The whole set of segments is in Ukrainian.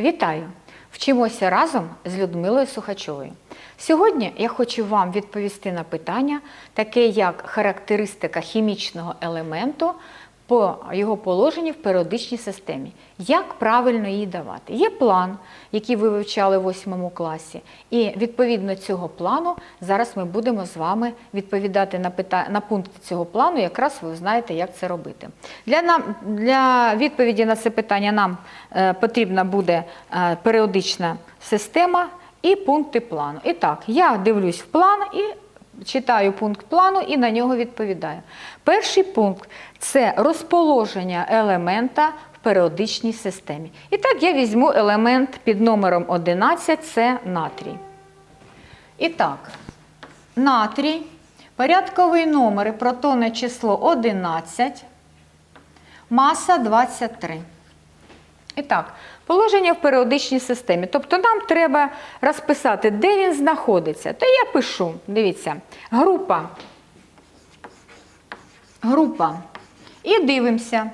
Вітаю! Вчимося разом з Людмилою Сухачовою. Сьогодні я хочу вам відповісти на питання, таке як характеристика хімічного елементу по його положенню в періодичній системі. Як правильно її давати? Є план, який ви вивчали в 8 класі, і відповідно цього плану зараз ми будемо з вами відповідати на питання на пункти цього плану. Якраз ви знаєте, як це робити. Для нам для відповіді на це питання нам е, потрібна буде е, періодична система і пункти плану. І так, я дивлюсь в план і читаю пункт плану і на нього відповідаю. Перший пункт це розположення елемента в періодичній системі. І так я візьму елемент під номером 11 це натрій. І так, натрій, порядковий номер і протонне число 11, маса 23. І так, положення в періодичній системі. Тобто нам треба розписати, де він знаходиться. То я пишу, дивіться, група. Група. І дивимося,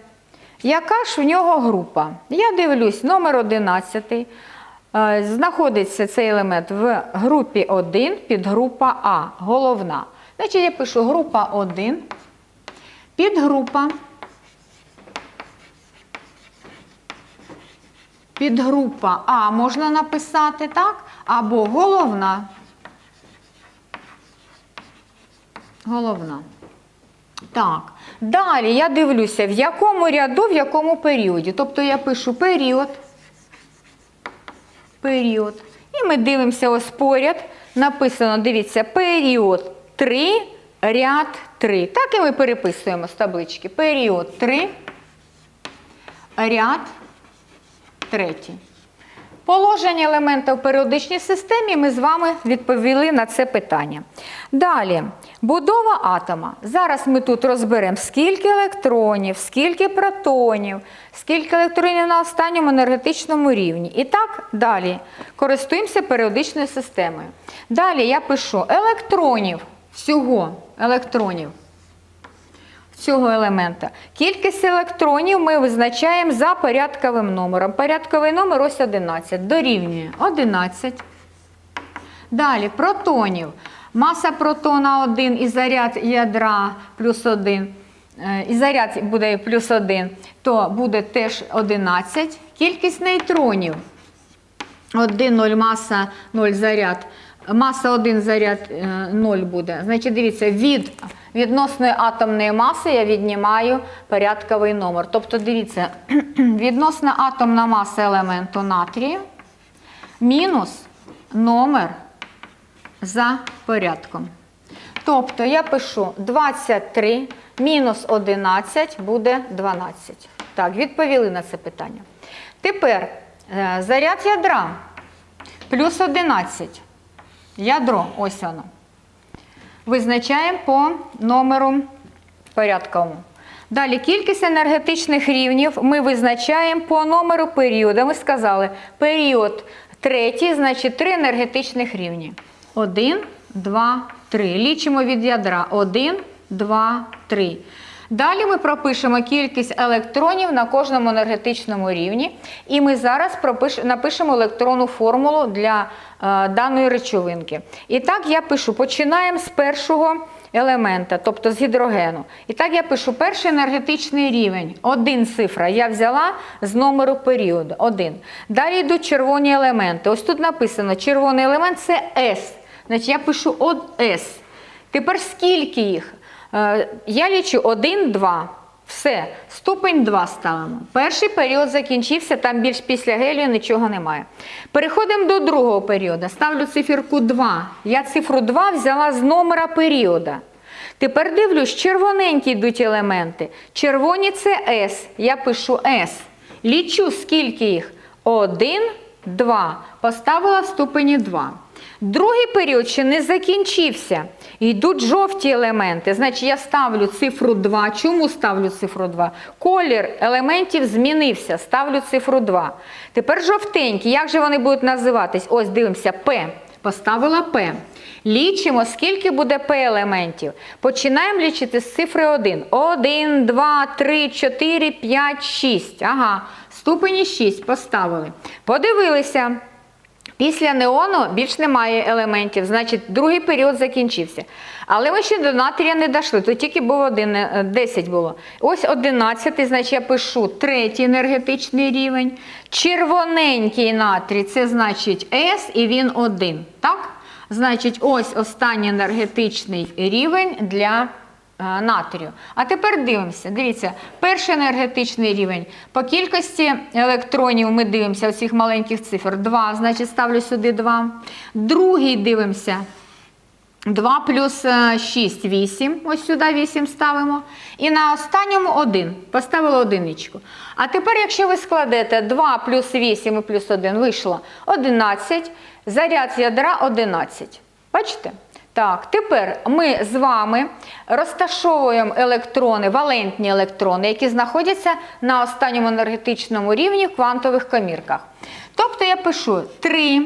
яка ж в нього група. Я дивлюсь, номер 11. Е, Знаходиться цей елемент в групі 1, підгрупа А, головна. Значить, я пишу група 1, підгрупа. Підгрупа А можна написати, так? Або головна. Головна. Так. Далі я дивлюся, в якому ряду, в якому періоді. Тобто я пишу період. Період. І ми дивимося ось поряд. Написано, дивіться, період 3, ряд 3. Так і ми переписуємо з таблички. Період 3, ряд 3. Положення елемента в періодичній системі ми з вами відповіли на це питання. Далі, будова атома. Зараз ми тут розберемо, скільки електронів, скільки протонів, скільки електронів на останньому енергетичному рівні. І так далі. Користуємося періодичною системою. Далі я пишу електронів, всього електронів цього елемента. Кількість електронів ми визначаємо за порядковим номером. Порядковий номер ось 11. Дорівнює 11. Далі протонів. Маса протона 1 і заряд ядра плюс 1. е, І заряд буде плюс 1, то буде теж 11. Кількість нейтронів. 1, 0 маса, 0 заряд. Маса 1 заряд 0 буде. Значить, дивіться, від відносної атомної маси я віднімаю порядковий номер. Тобто, дивіться, відносна атомна маса елементу натрію мінус номер за порядком. Тобто я пишу 23 мінус 11 буде 12. Так, відповіли на це питання. Тепер е, заряд ядра плюс 11. Ядро, ось воно. Визначаємо по номеру порядковому. Далі кількість енергетичних рівнів ми визначаємо по номеру періоду. Ми сказали, період третій, значить три енергетичних рівні. Один, два, три. Лічимо від ядра. Один, два, три. Далі ми пропишемо кількість електронів на кожному енергетичному рівні. І ми зараз напишемо електронну формулу для е, даної речовинки. І так я пишу, починаємо з першого елемента, тобто з гідрогену. І так я пишу перший енергетичний рівень. Один цифра. Я взяла з номеру періоду. Один. Далі йдуть червоні елементи. Ось тут написано: червоний елемент це S. Значить, я пишу S. Тепер скільки їх? Е, Я лічу 1, 2. Все, ступень 2 ставимо. Перший період закінчився, там більш після гелію нічого немає. Переходимо до другого періоду. Ставлю циферку 2. Я цифру 2 взяла з номера періоду. Тепер дивлюсь, червоненькі йдуть елементи. Червоні це S. Я пишу S. Лічу, скільки їх? 1, 2. Поставила в ступені 2. Другий період ще не закінчився. Йдуть жовті елементи. Значить, я ставлю цифру 2. Чому ставлю цифру 2? Колір елементів змінився. Ставлю цифру 2. Тепер жовтенькі. Як же вони будуть називатись? Ось дивимося. П. Поставила П. Лічимо, скільки буде П елементів. Починаємо лічити з цифри 1. 1, 2, 3, 4, 5, 6. Ага, ступені 6 поставили. Подивилися. Після неону більш немає елементів, значить другий період закінчився. Але ми ще до натрія не дійшли, то тільки був один, е, 10 було. Ось 11, значить я пишу третій енергетичний рівень. Червоненький натрій це значить С і він один. Так? Значить, ось останній енергетичний рівень для е, натрію. А тепер дивимося. Дивіться, перший енергетичний рівень. По кількості електронів ми дивимося оцих маленьких цифр. 2, значить ставлю сюди 2. Другий дивимося. 2 плюс 6 – 8. Ось сюди 8 ставимо. І на останньому 1. Поставили одиничку. А тепер, якщо ви складете 2 плюс 8 і плюс 1, вийшло 11. Заряд ядра 11. Бачите? Так, тепер ми з вами розташовуємо електрони, валентні електрони, які знаходяться на останньому енергетичному рівні в квантових комірках. Тобто я пишу 3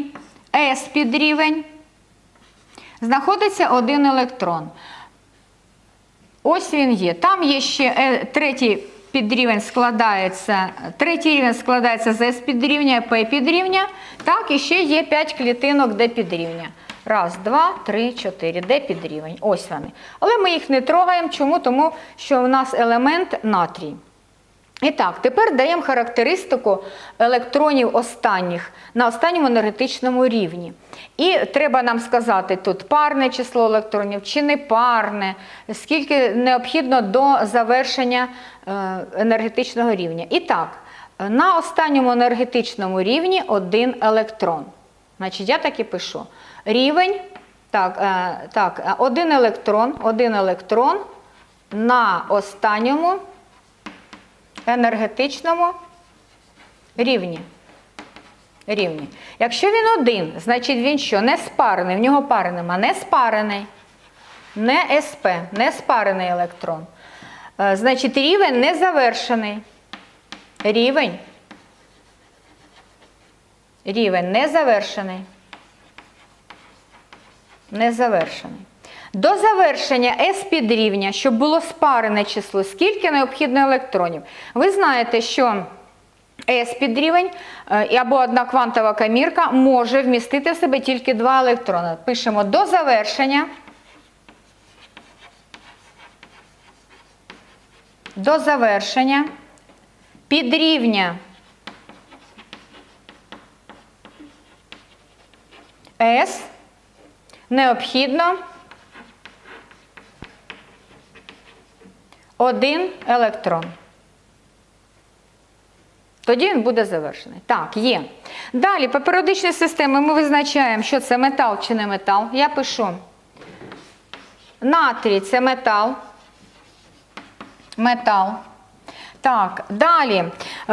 S підрівень, знаходиться один електрон. Ось він є. Там є ще е, третій підрівень складається, третій рівень складається з S підрівня, P підрівня. Так, і ще є 5 клітинок D підрівня. Раз, два, три, чотири. Де підрівень? Ось вони. Але ми їх не трогаємо. Чому? Тому що в нас елемент натрій. І так, тепер даємо характеристику електронів останніх на останньому енергетичному рівні. І треба нам сказати тут парне число електронів чи не парне, скільки необхідно до завершення е, енергетичного рівня. І так, на останньому енергетичному рівні один електрон. Значить, я так і пишу. Рівень, так, е, так, е, один електрон, один електрон на останньому енергетичному рівні. рівні. Якщо він один, значить він що? Не спарений, в нього пари нема, не спарений, не СП, не спарений електрон. Е, Значить, рівень не завершений. Рівень. Рівень не завершений. Не завершений. До завершення S підрівня, щоб було спарене число, скільки необхідно електронів. Ви знаєте, що S підрівень е, або одна квантова камірка може вмістити в себе тільки два електрони. Пишемо до завершення. До завершення підрівня S необхідно один електрон. Тоді він буде завершений. Так, є. Далі, по періодичній системі ми визначаємо, що це метал чи не метал. Я пишу. Натрій це метал. Метал. Так, далі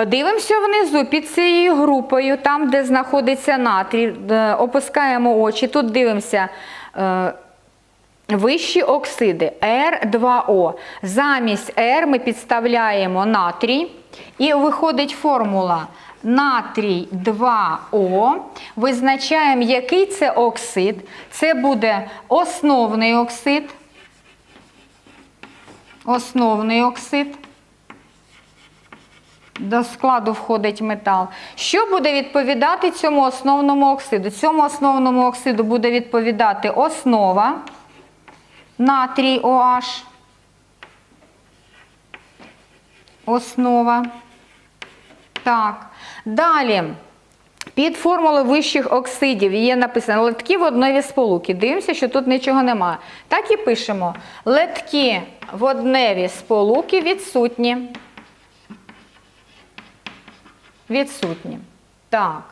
дивимося внизу під цією групою, там, де знаходиться натрій, е, опускаємо очі, тут дивимося е, вищі оксиди R2O. Замість R ми підставляємо натрій, і виходить формула натрій 2O. Визначаємо, який це оксид. Це буде основний оксид. Основний оксид. До складу входить метал. Що буде відповідати цьому основному оксиду? Цьому основному оксиду буде відповідати основа натрій OH. Основа. Так. Далі. Під формулою вищих оксидів є написано литки водневі сполуки. Дивимося, що тут нічого немає. Так і пишемо. Литки водневі сполуки відсутні. Відсутні. Так.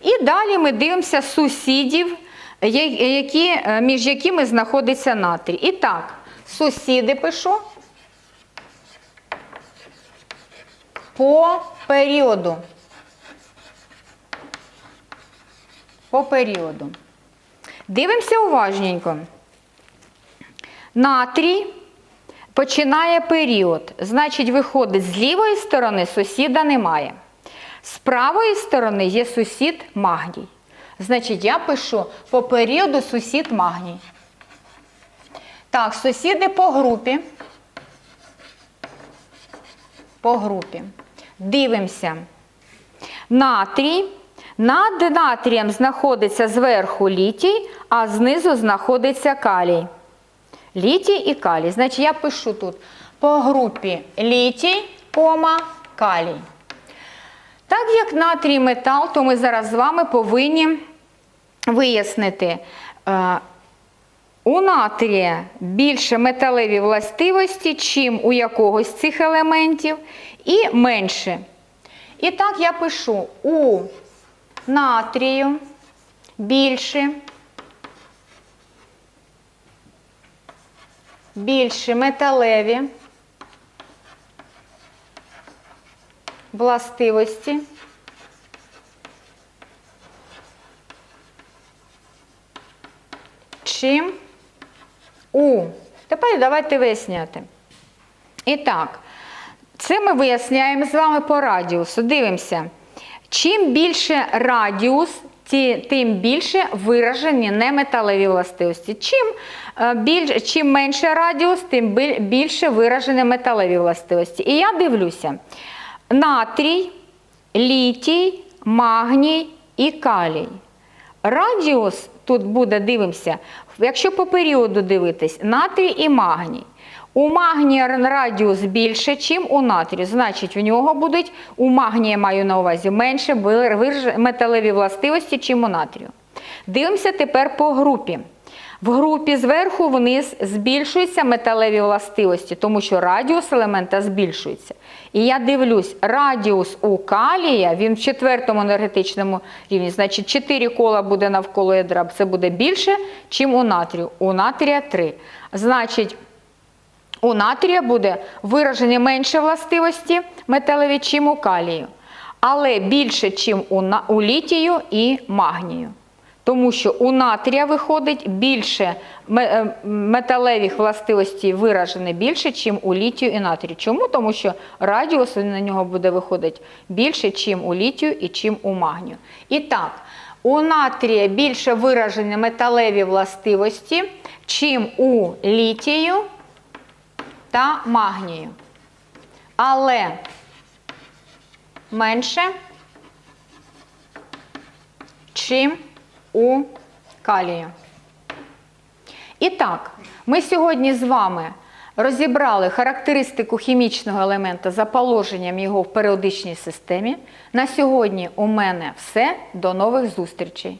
І далі ми дивимося сусідів, які, е, між якими знаходиться натрій. І так, сусіди пишу по періоду. По періоду. Дивимося уважненько. Натрій починає період. Значить, виходить, з лівої сторони сусіда немає. З правої сторони є сусід магній. Значить, я пишу по періоду сусід магній. Так, сусіди по групі. По групі. Дивимося. Натрій. Над натрієм знаходиться зверху літій, а знизу знаходиться калій. Літій і калій. Значить, я пишу тут по групі літій, кома, калій. Так як натрій метал, то ми зараз з вами повинні вияснити. е, у натрія більше металеві властивості, чим у якогось цих елементів, і менше. І так я пишу у натрію більше, більше металеві властивості. Чим у. Тепер давайте виясняти. І так, це ми виясняємо з вами по радіусу. Дивимося. Чим більше радіус, тим більше виражені неметалеві властивості. Чим, е, біль, чим менше радіус, тим більше виражені металеві властивості. І я дивлюся: натрій, літій, магній і калій. Радіус тут буде, дивимося, якщо по періоду дивитись, натрій і магній. У магнія радіус більше, ніж у натрію. Значить, в нього будуть, у магнія маю на увазі, менше металеві властивості, ніж у натрію. Дивимося тепер по групі. В групі зверху вниз збільшуються металеві властивості, тому що радіус елемента збільшується. І я дивлюсь, радіус у калія, він в четвертому енергетичному рівні, значить 4 кола буде навколо ядра, це буде більше, ніж у натрію. У натрія 3. Значить, у натрія буде виражені менше властивості металеві, чим у калію, але більше, на- у літію і магнію. Тому що у натрія виходить більше е, металевих властивостей виражені більше, ніж у літію і натрію. Чому? Тому що радіус на нього буде виходити більше, ніж у літію і чим у магнію. І так, у натрія більше виражені металеві властивості, чим у літію та магнію. Але менше, чим у калію. І так, ми сьогодні з вами розібрали характеристику хімічного елемента за положенням його в періодичній системі. На сьогодні у мене все. До нових зустрічей!